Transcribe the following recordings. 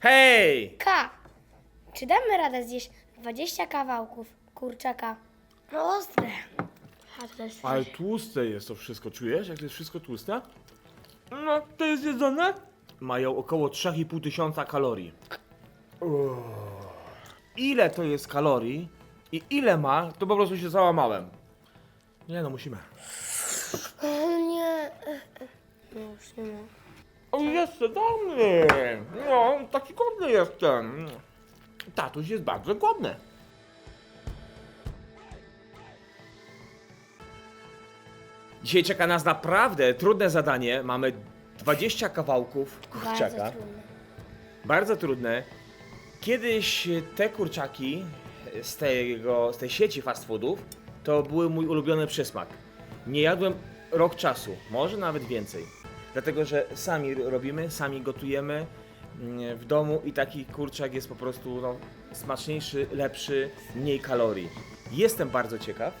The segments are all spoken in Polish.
Hej! K. Czy damy radę zjeść 20 kawałków kurczaka? No ostre. A to też Ale tłuste jest to wszystko, czujesz? Jak to jest wszystko tłuste? No, to jest jedzone? Mają około 3,5 tysiąca kalorii. Ile to jest kalorii i ile ma, to po prostu się załamałem. Nie no, musimy. O nie. No już nie ma. O, jestem dobry! No, taki głodny jestem. Tatuś jest bardzo głodny. Dzisiaj czeka nas naprawdę trudne zadanie. Mamy 20 kawałków kurczaka. Bardzo trudne. Bardzo trudne. Kiedyś te kurczaki z, tego, z tej sieci fast foodów to były mój ulubiony przysmak. Nie jadłem rok czasu, może nawet więcej. Dlatego, że sami robimy, sami gotujemy mm, w domu i taki kurczak jest po prostu no, smaczniejszy, lepszy, mniej kalorii. Jestem bardzo ciekaw,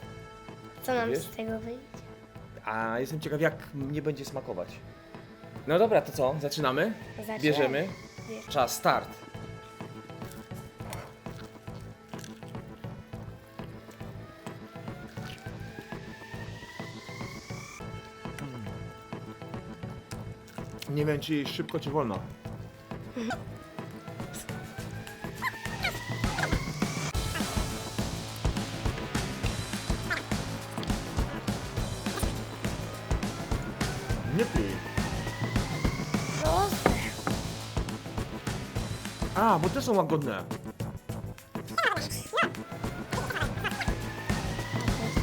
Co nam Wiesz? z tego wyjdzie? a jestem ciekaw jak mnie będzie smakować. No dobra, to co? Zaczynamy? Zaczynamy. Bierzemy. Bierz. Czas, start. Nie wiem, czy szybko, czy wolno. Nie pij. A, bo te są łagodne.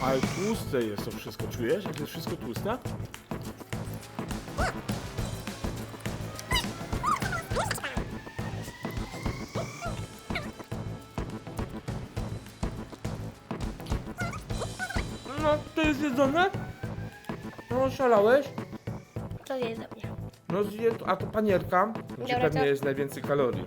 Ale tłuste jest to wszystko, czujesz? Jak jest wszystko tłuste? No, to jest jedzone? No, szalałeś? To jest do mnie. No, zje, a to panierka, gdzie Dobra, pewnie to- jest najwięcej kalorii.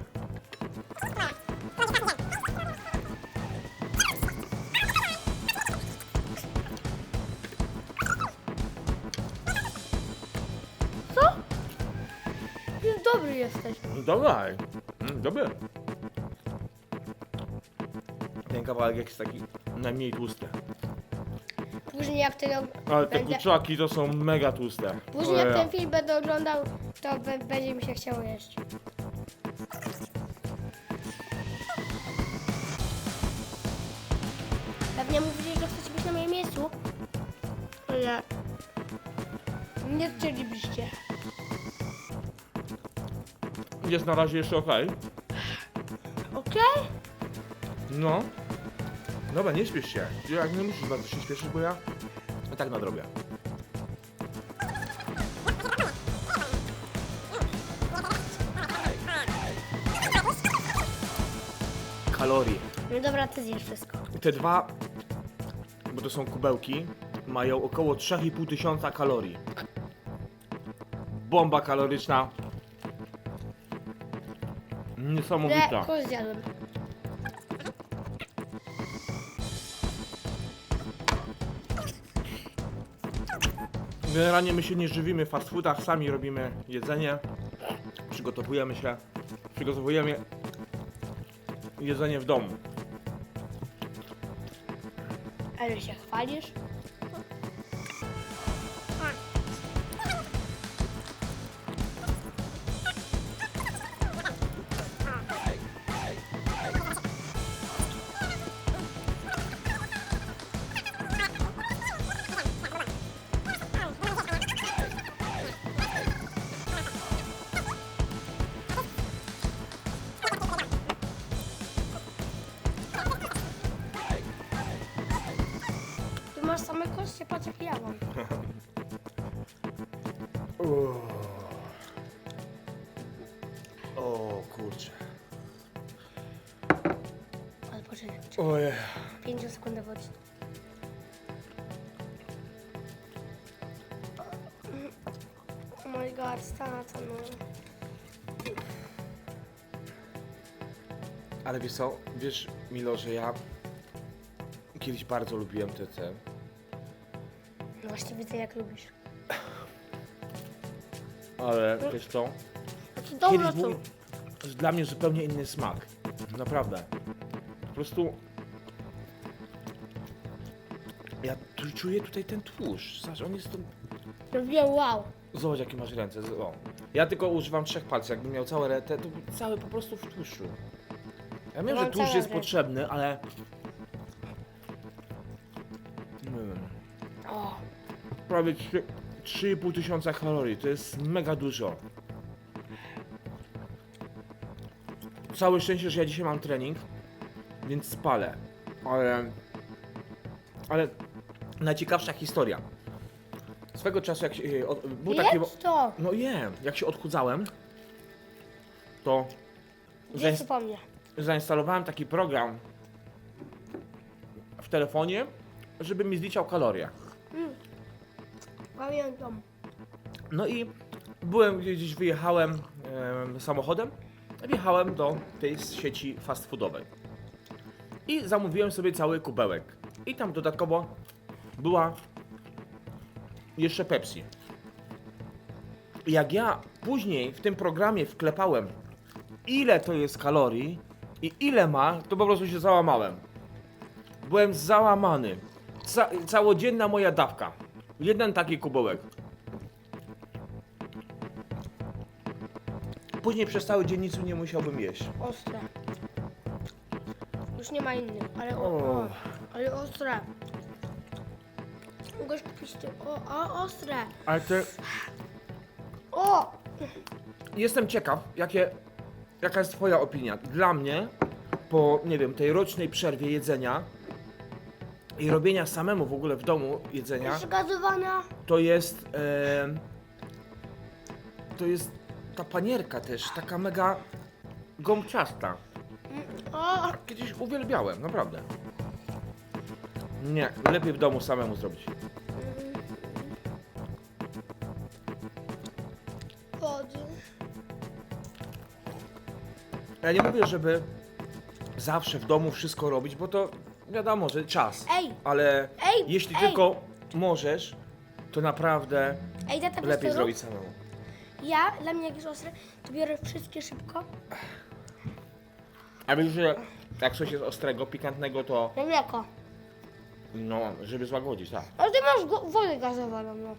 Co? Ty dobry jesteś. No Dawaj. Mm, Dobry. Ten kawałek jest taki najmniej tłusty. Później jak tego Ale te będę... kurczaki to są mega tłuste. Później jak ten film będę oglądał, to be- będzie mi się chciało jeść. Pewnie mówili, że chcecie być na moim miejscu. Ale nie chcielibyście. Jest na razie jeszcze okej. Okej? No. Dobra, nie śpiesz się. Jak nie musisz bardzo się śpieszyć, bo ja tak nadrobię. Kalorii. No dobra, ty zjesz wszystko. Te dwa, bo to są kubełki, mają około 3,5 tysiąca kalorii. Bomba kaloryczna. Niesamowita. Zjadłem. Generalnie my się nie żywimy fast foodach, sami robimy jedzenie, przygotowujemy się, przygotowujemy jedzenie w domu. Ale się chwalisz? Ojej. 5 sekund wodzi. Oh my god, stana to no. Ale wiesz co, wiesz Milo, że ja kiedyś bardzo lubiłem te te. No właśnie widzę jak lubisz. Ale wiesz co, Znaczy dobra kiedyś to. był, jest dla mnie zupełnie inny smak. Naprawdę. Po prostu... Ja tu czuję tutaj ten tłuszcz. Zobacz, on jest... tu- Robię wow. Zobacz jakie masz ręce. z- O. Ja tylko używam trzech palców. Jakbym miał całe ręce, to by cały po prostu w tłuszczu. Ja wiem, Mam że tłuszcz całe jest ręce. potrzebny, ale... Wiem. O, Prawie trzy- 3,5 tysiąca kalorii. To jest mega dużo. Całe szczęście, że ja dzisiaj mam trening, więc spalę. Ale... Ale... Najciekawsza historia. Swego czasu jak się... e, od- Był taki... jedz to. No jem. Jak się odchudzałem, to zains- zainstalowałem taki program w telefonie, żeby mi zliczał kalorie. Pamiętam. No i byłem gdzieś, wyjechałem em, samochodem, wjechałem do tej sieci fast foodowej. I zamówiłem sobie cały kubełek. I tam dodatkowo była jeszcze Pepsi. Jak ja później w tym programie wklepałem, ile to jest kalorii i ile ma, to po prostu się załamałem. Byłem załamany. Ca całodzienna moja dawka. Jeden taki kubełek. Później przez cały dzień nic nie musiałbym jeść. Ostre. Już nie ma innych, ale o, O. o ale ostre. Mogłeś kupić ty. O, o, ostre. Ale te... O! Jestem ciekaw, jakie, jaka jest twoja opinia. Dla mnie, po, nie wiem, tej rocznej przerwie jedzenia i robienia samemu w ogóle w domu jedzenia, Jeszcze gazowana. to jest... E, to jest ta panierka też, taka mega gąbciasta. O! Kiedyś uwielbiałem, naprawdę. Nie, lepiej w domu samemu zrobić. Ja nie mówię, żeby zawsze w domu wszystko robić, bo to wiadomo, że czas. Ej! Ale Ej, jeśli ej. tylko możesz, to naprawdę Ej, tata, lepiej zrobić samemu. Ja, dla mnie jak jest ostre, to biorę wszystkie szybko. A wiesz, że jak coś jest ostrego, pikantnego, to Na mleko. no, żeby złagodzić, tak. Ale ty masz go- wodę gazowaną, no.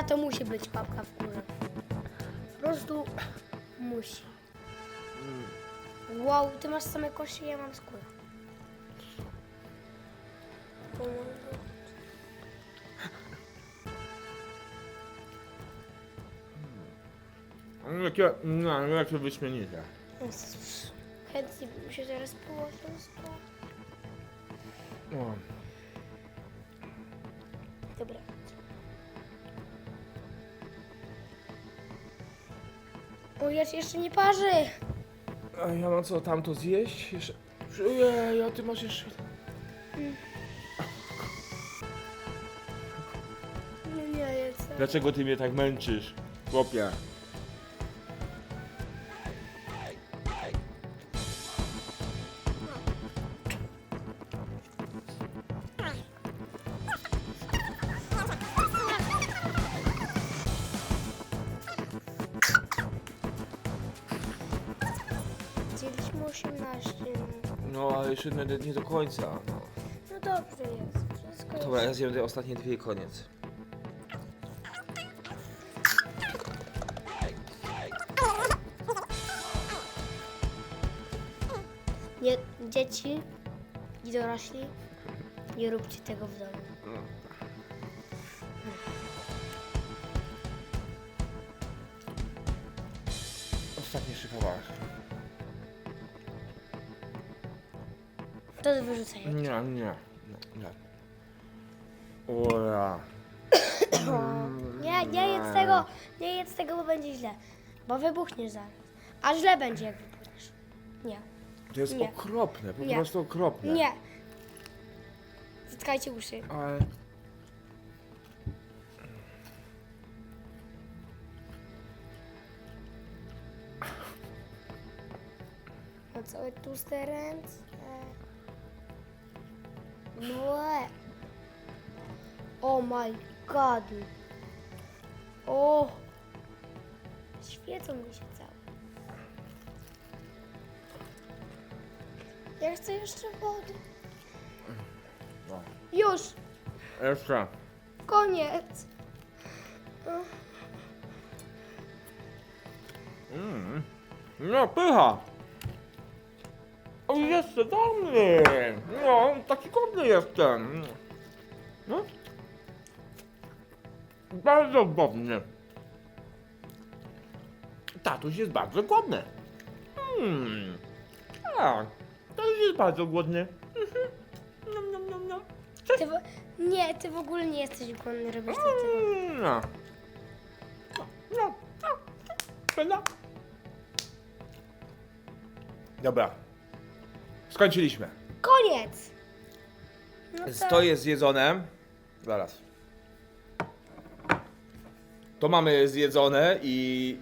Za to musi być papka w górze. Po prostu musi. Wow, ty masz same kości, ja mam skórę. No, Jakie, no, jakie wyśmienite. Chętnie bym się teraz położył. Dobra. Ja się jeszcze nie parzy. A ja mam co, tam to zjeść? Jeszcze... Ojej, a ty masz jeszcze... No nie, jest. Dlaczego ty mnie tak męczysz, chłopie? Jeszcze nie, nie do końca. No. No dobrze jest. Wszystko jest. Dobra, ja zjem te ostatnie dwie i koniec. Nie, dzieci i dorośli, nie róbcie tego w domu. Ostatni jeszcze To wyrzucaj. Nie, nie, nie, nie. Ura. Nie, nie jedz tego, nie jedz tego, bo będzie źle. Bo wybuchniesz zaraz. A źle będzie, jak wybuchniesz. Nie, To jest Nie. okropne, po Nie. prostu okropne. nie. Zatkajcie uszy. Ale... Na całe tłuste ręce. Błe. Oh my god. O. Świecą mi się całe. Ja chcę jeszcze wody. No. Już. Jeszcze. Koniec. Mm. No, pycha. O, jeszcze dobry. No, taki godny jestem. No. Bardzo godny. Tatuś jest bardzo głodny. Hmm. Tak. Tatuś jest bardzo głodny. Mhm. Nom, nom, nom, nom. Ty w... Nie, ty w ogóle nie jesteś głodny robić to ty. Mm, No. No. No. Prawda? Dobra. Skończyliśmy. Koniec. No To jest zjedzone. Zaraz. To mamy zjedzone i.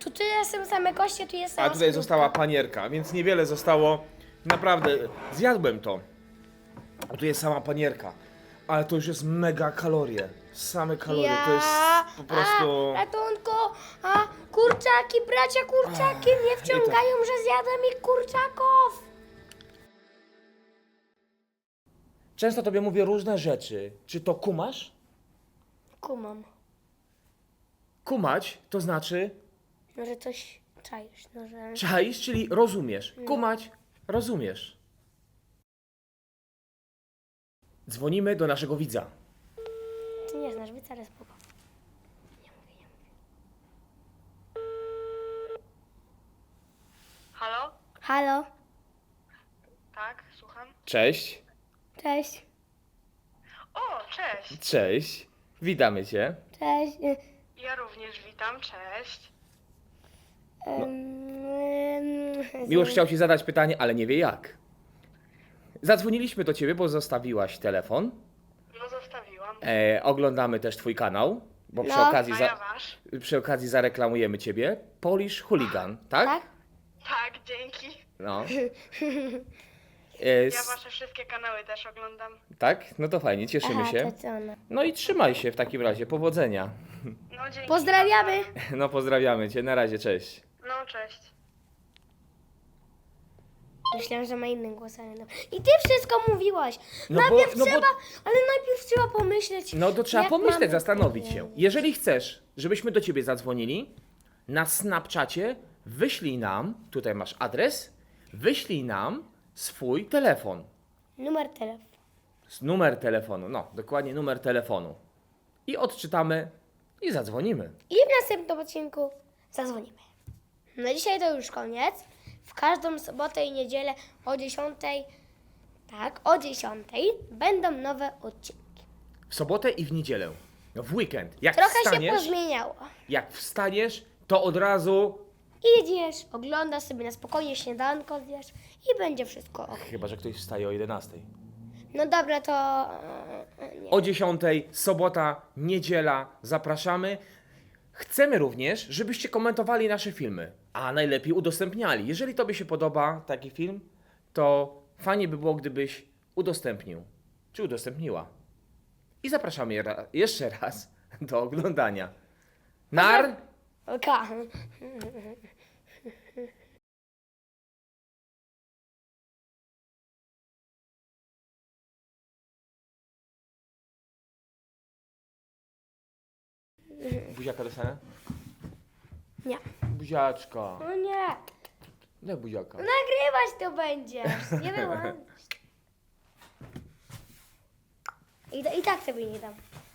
Tu, tu są same kości, tu jest A tutaj skórka. została panierka, więc niewiele zostało. Naprawdę, zjadłem to. A tu jest sama panierka. Ale to już jest mega kalorie. Same kalorie. To jest po prostu. A, ratunku! A, kurczaki, bracia kurczaki mnie wciągają, że zjadłem ich kurczaków! Często tobie mówię różne rzeczy. Czy to kumasz? Kumam. Kumać to znaczy No, że coś czaisz, no, że... czaisz, czyli rozumiesz. Kumać, rozumiesz. Dzwonimy do naszego widza. Ty nie znasz, wcale spoko. Nie mówię, nie mówię. Halo? Halo, Tak, słucham. Cześć. Cześć, O, cześć. Cześć. Witamy cię. cześć. y, Ja również witam, cześć. ym, ym, Miłosz chciał ci zadać pytanie, ale nie wie jak. Zadzwoniliśmy do ciebie, bo zostawiłaś telefon. No zostawiłam. E, oglądamy też twój kanał, bo przy, No. okazji A ja za, wasz? przy okazji zareklamujemy ciebie. Polish Hooligan, tak? Tak? Tak, dzięki. No. Ja wasze wszystkie kanały też oglądam. tak? No to fajnie, cieszymy Aha, się. to co ona. No i trzymaj się w takim razie, powodzenia. No dzięki. Pozdrawiamy! No pozdrawiamy cię, na razie, cześć. No cześć. Myślałam, że ma inny głos, ale no. I ty wszystko mówiłaś! No bo- najpierw no bo- trzeba, ale najpierw trzeba pomyśleć. No to trzeba jak pomyśleć, mamy zastanowić się. powiedzieć. Jeżeli chcesz, żebyśmy do ciebie zadzwonili, na Snapchacie wyślij nam, tutaj masz adres, wyślij nam swój telefon. Numer telefonu. Numer telefonu, no, dokładnie numer telefonu. I odczytamy i zadzwonimy. I w następnym odcinku zadzwonimy. No dzisiaj to już koniec. W każdą sobotę i niedzielę o 10. Tak, o 10 będą nowe odcinki. W sobotę i w niedzielę. No, w weekend. Jak Trochę się wstaniesz, pozmieniało. jak wstaniesz, to od razu. Idziesz, oglądasz sobie na spokojnie śniadanko, wiesz, i będzie wszystko ok. Chyba, że ktoś wstaje o 11. No dobra, to... e, Nie. O 10, sobota, niedziela, zapraszamy. Chcemy również, żebyście komentowali nasze filmy, a najlepiej udostępniali. Jeżeli Tobie się podoba taki film, to fajnie by było, gdybyś udostępnił, czy udostępniła. I zapraszamy je ra- jeszcze raz do oglądania. Nar! Oka. Buziaka dostanę? Nie. Buziaczka. No nie. Daj buziaka. Nagrywać to będziesz. Nie wyłącz. I, I tak sobie nie dam.